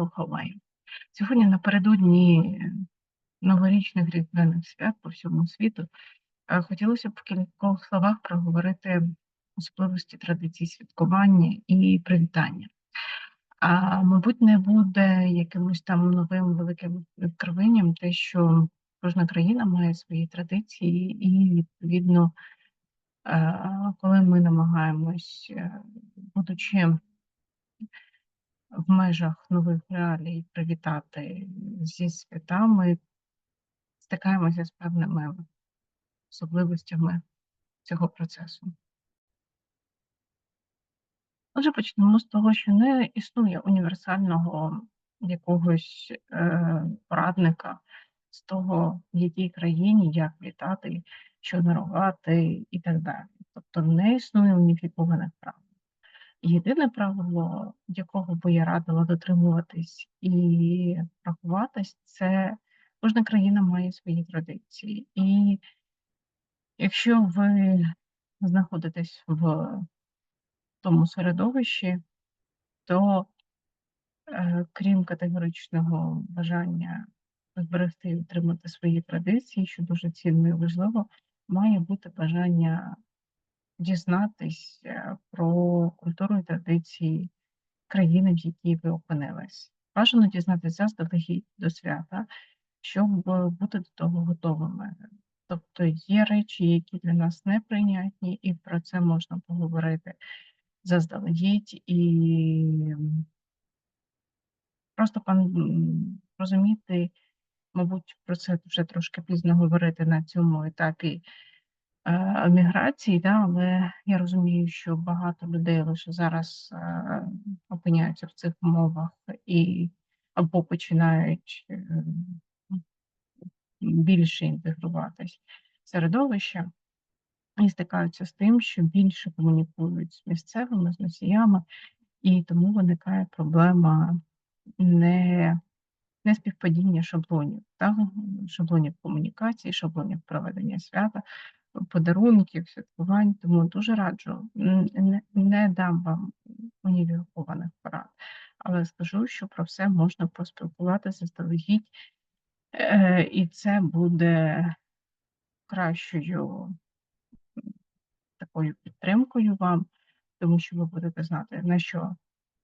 Hawaii. Сьогодні напередодні новорічних різдвяних свят по всьому світу е, хотілося б в кількох словах проговорити особливості традицій святкування і привітання. А, мабуть, не буде якимось там новим великим відкриванням те, що кожна країна має свої традиції, і відповідно, е, коли ми намагаємось, е, будучи в межах нових реалій привітати зі святами, стикаємося з певними особливостями цього процесу. Отже, почнемо з того, що не існує універсального якогось е, порадника з того, в якій країні як вітати, що дарувати і так далі. Тобто не існує уніфікованих правил. Єдине правило, якого би я радила дотримуватись і рахуватись, це кожна країна має свої традиції. І якщо ви знаходитесь в тому середовищі, то е, крім категоричного бажання зберегти і утримати свої традиції, що дуже цінно і важливо, має бути бажання дізнатись е, про культуру і традиції країни, в якій ви опинились. Бажано дізнатися заздалегідь до свята, щоб бути до того готовими. Тобто є речі, які для нас неприйнятні, і про це можна поговорити заздалегідь і просто пан розуміти, мабуть, про це вже трошки пізно говорити на цьому етапі міграції, да, але я розумію, що багато людей лише зараз е, опиняються в цих умовах і або починають е, більше інтегруватись в середовище і стикаються з тим, що більше комунікують з місцевими, з носіями, і тому виникає проблема не не співпадіння шаблонів, так? шаблонів комунікації, шаблонів проведення свята, подарунків, святкувань. Тому дуже раджу, не, не дам вам уніфікованих порад, але скажу, що про все можна поспілкуватися заздалегідь, е, і це буде кращою такою підтримкою вам, тому що ви будете знати, на що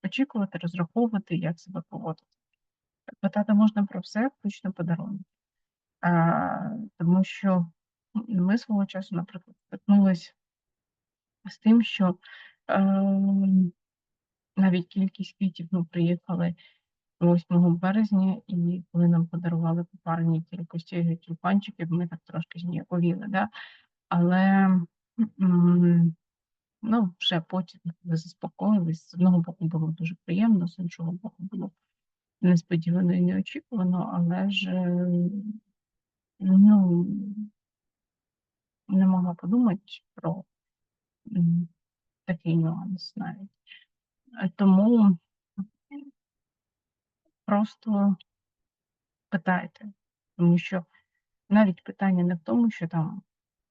очікувати, розраховувати, як себе поводити. Питати можна про все, включно подарунки. А, Тому що ми свого часу, наприклад, стикнулися з тим, що е, навіть кількість квітів ми приїхали 8 березня, і коли нам подарували по парній кількості тюльпанчиків, ми так трошки зніяковіли. Да? Але ну, вже потім заспокоїлись. З одного боку було дуже приємно, з іншого боку було несподівано і неочікувано, але ж ну, не могла подумати про такий нюанс навіть. Тому просто питайте, тому що навіть питання не в тому, що там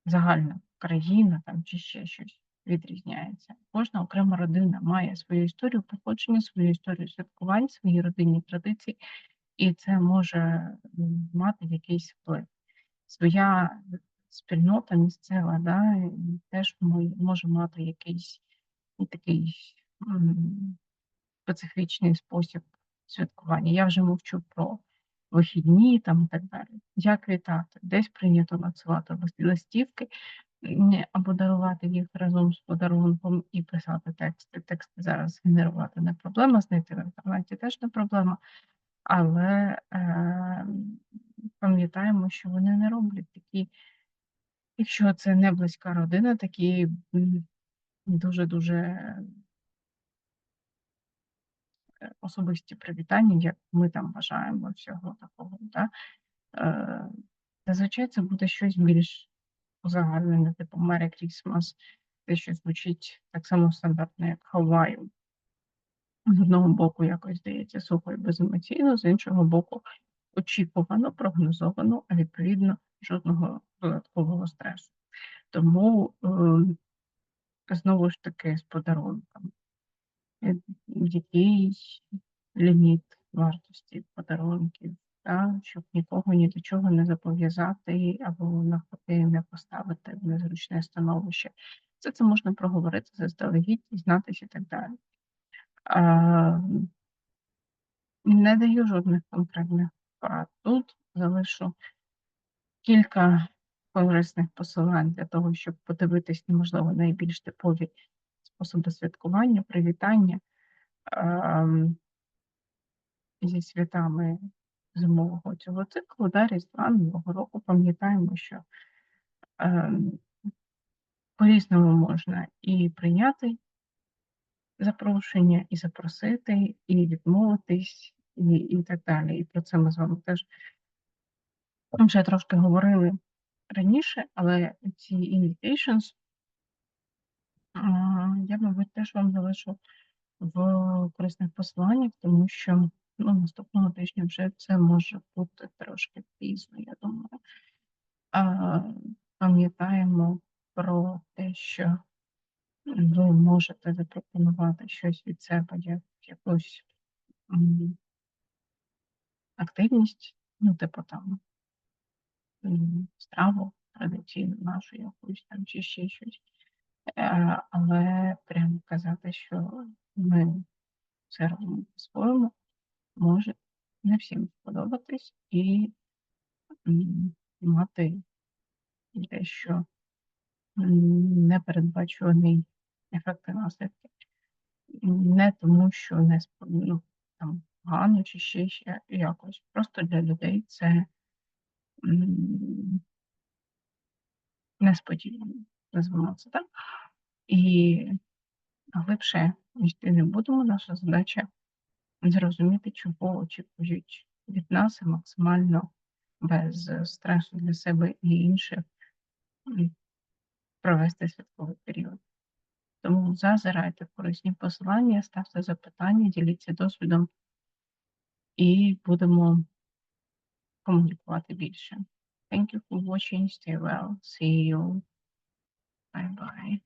загальна країна там чи ще щось відрізняється. Кожна окрема родина має свою історію походження, свою історію святкувань, свої родинні традиції, і це може мати якийсь вплив. Своя спільнота місцева, да, теж може мати якийсь такий специфічний спосіб святкування. Я вже мовчу про вихідні там і так далі. Як вітати? Десь прийнято надсилати листівки або дарувати їх разом з подарунком і писати тексти. Тексти зараз генерувати не проблема, знайти в інтернеті теж не проблема, але е, пам'ятаємо, що вони не роблять такі, якщо це не близька родина, такі дуже-дуже особисті привітання, як ми там бажаємо всього такого. Да? Е, Зазвичай це буде щось більш узагальнене, типу Merry Christmas, те, що звучить так само стандартно, як Hawaii. З одного боку, якось здається сухо і беземоційно, з іншого боку, очікувано, прогнозовано, а відповідно жодного додаткового стресу. Тому е, знову ж таки з подарунками. Е, який ліміт вартості подарунків, та, щоб нікого ні до чого не зобов'язати або навпаки не поставити в незручне становище. Все це можна проговорити заздалегідь, дізнатися і так далі. А, не даю жодних конкретних порад. Тут залишу кілька корисних посилань для того, щоб подивитись, можливо, найбільш типові способи святкування, привітання ем, зі святами зимового цього циклу, да, Різдва, Нового року. Пам'ятаємо, що ем, по-різному можна і прийняти запрошення, і запросити, і відмовитись, і, і так далі. І про це ми з вами теж вже трошки говорили раніше, але ці invitations я, мабуть, теж вам залишу в корисних посиланнях, тому що ну, наступного тижня вже це може бути трошки пізно, я думаю. А, Пам'ятаємо про те, що ви можете запропонувати щось від себе, як якусь активність, ну, типу там страву традиційну нашу якусь там чи ще щось. Е, Але прямо казати, що ми це робимо по-своєму, може не всім сподобатись і мати дещо непередбачуваний ефект і наслідки. Не тому, що не ну, там погано чи ще, ще якось. Просто для людей це несподівано, назвемо це так. І глибше йти не будемо. Наша задача зрозуміти, чого очікують від нас і максимально без стресу для себе і інших провести святковий період. Тому зазирайте корисні посилання, ставте запитання, діліться досвідом і будемо комунікувати більше. Thank you for watching. Stay well. See you. Bye bye.